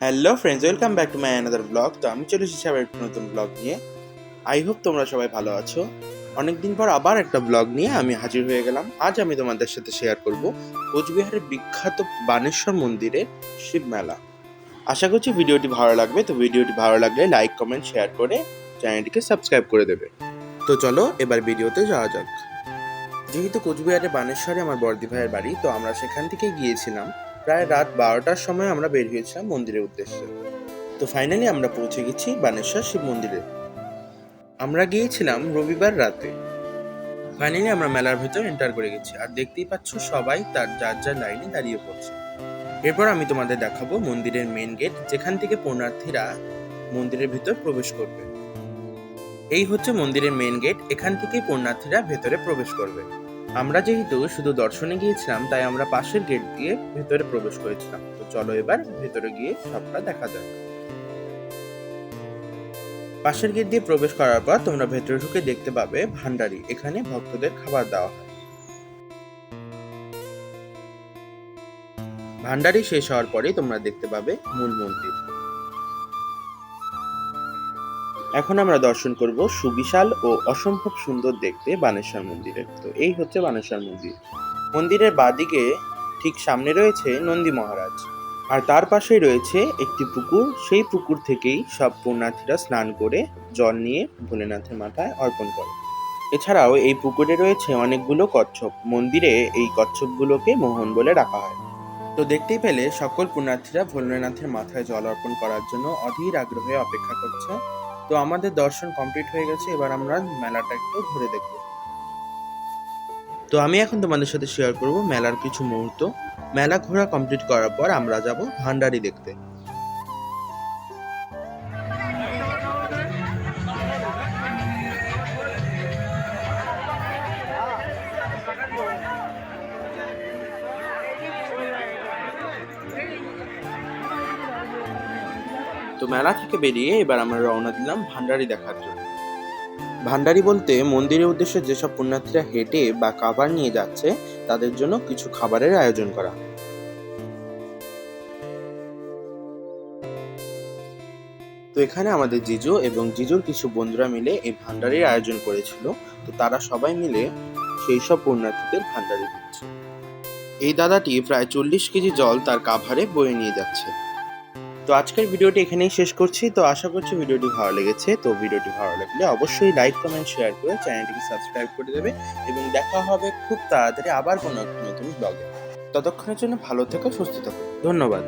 Hello friends welcome back to my another blog তো আমি চলে এসেছি আবার একটা নতুন ব্লগ নিয়ে। আই হোপ তোমরা সবাই ভালো আছো। অনেকদিন পর আবার একটা ব্লগ নিয়ে আমি হাজির হয়ে গেলাম। আজ আমি তোমাদের সাথে শেয়ার করব কোচবিহারের বিখ্যাত বানেশ্বর মন্দিরের শিব মেলা। আশা করছি ভিডিওটি ভালো লাগবে। তো ভিডিওটি ভালো লাগলে লাইক কমেন্ট শেয়ার করে চ্যানেলটিকে সাবস্ক্রাইব করে দেবে। তো চলো এবার ভিডিওতে যাওয়া যাক। যেহেতু কোচবিহারের বানেশ্বরে আমার বর্দি ভাইয়ের বাড়ি, তো আমরা সেখান থেকে গিয়েছিলাম। প্রায় রাত বারোটার সময় আমরা বের হয়েছিলাম মন্দিরের উদ্দেশ্যে। তো ফাইনালি আমরা পৌঁছে গেছি বানেশ্বর শিব মন্দিরে। আমরা গিয়েছিলাম রবিবার রাতে। ফাইনালি আমরা মেলার ভেতর এন্টার করে গেছি। আর দেখতেই পাচ্ছ সবাই তার যার যার লাইনে দাঁড়িয়ে পড়ছে। এরপর আমি তোমাদের দেখাবো মন্দিরের মেন গেট যেখান থেকে পুণ্যার্থীরা মন্দিরের ভিতর প্রবেশ করবে। এই হচ্ছে মন্দিরের মেন গেট এখান থেকেই পুণ্যার্থীরা ভেতরে প্রবেশ করবে। আমরা যেহেতু শুধু দর্শনে গিয়েছিলাম, তাই আমরা পাশের গেট দিয়ে ভেতরে প্রবেশ করেছিলাম। তো চলো এবার ভেতরে গিয়ে সবটা দেখা যাক। পাশের গেট দিয়ে প্রবেশ করার পর তোমরা ভেতরে ঢুকে দেখতে পাবে ভান্ডারি। এখানে ভক্তদের খাবার দেওয়া হয়। ভান্ডারি শেষ হওয়ার পরে তোমরা দেখতে পাবে মূল মন্দির। এখন আমরা দর্শন করব সুবিশাল ও অসম্ভব সুন্দর দেখতে বানেশ্বর মন্দিরের। তো এই হচ্ছে বানেশ্বর মন্দির। মন্দিরের বাদিকে ঠিক সামনে রয়েছে নন্দী মহারাজ। আর তার পাশেই রয়েছে একটি পুকুর। সেই পুকুর থেকেই সব পুণ্যার্থীরা স্নান করে জল নিয়ে ভোলেনাথের মাথায় অর্পণ করে। এছাড়াও এই পুকুরে রয়েছে অনেকগুলো কচ্ছপ। মন্দিরে এই কচ্ছপগুলোকে মোহন বলে রাখা হয়। তো দেখতেই পেলে সকল পুণ্যার্থীরা ভোলেনাথের মাথায় জল অর্পণ করার জন্য অধীর আগ্রহে অপেক্ষা করছে। তো আমাদের দর্শন কমপ্লিট হয়ে গেছে, এবার আমরা মেলাটা একটু ঘুরে দেখব। তো আমি এখন তোমাদের সাথে শেয়ার করব মেলার কিছু মুহূর্ত। মেলা ঘোরা কমপ্লিট করার পর আমরা যাব ভান্ডারি দেখতে। মেলা থেকে বেরিয়ে এবার আমরা রওনা দিলাম ভান্ডারি দেখার জন্য। ভান্ডারি বলতে মন্দিরের উদ্দেশ্যে যেসব পুণ্যার্থীরা হেঁটে বা কাভার নিয়ে যাচ্ছে, তাদের জন্য কিছু খাবারের আয়োজন করা তো এখানে আমাদের জিজু এবং জিজুর কিছু বন্ধুরা মিলে এই ভান্ডারির আয়োজন করেছিল। তো তারা সবাই মিলে সেই সব পুণ্যার্থীদের ভান্ডারি দিচ্ছে। এই দাদাটি প্রায় চল্লিশ কেজি জল তার কাভারে বয়ে নিয়ে যাচ্ছে। তো আজকের ভিডিওটি এখানেই শেষ করছি। তো আশা করছি ভিডিওটি ভালো লেগেছে। তো ভিডিওটি ভালো লাগলে অবশ্যই লাইক কমেন্ট শেয়ার করে চ্যানেলটিকে সাবস্ক্রাইব করে দেবে এবং দেখা হবে খুব তাড়াতাড়ি আবার কোনো নতুন ব্লগে ততক্ষণের জন্য ভালো থেকো, সুস্থ থাকো। ধন্যবাদ।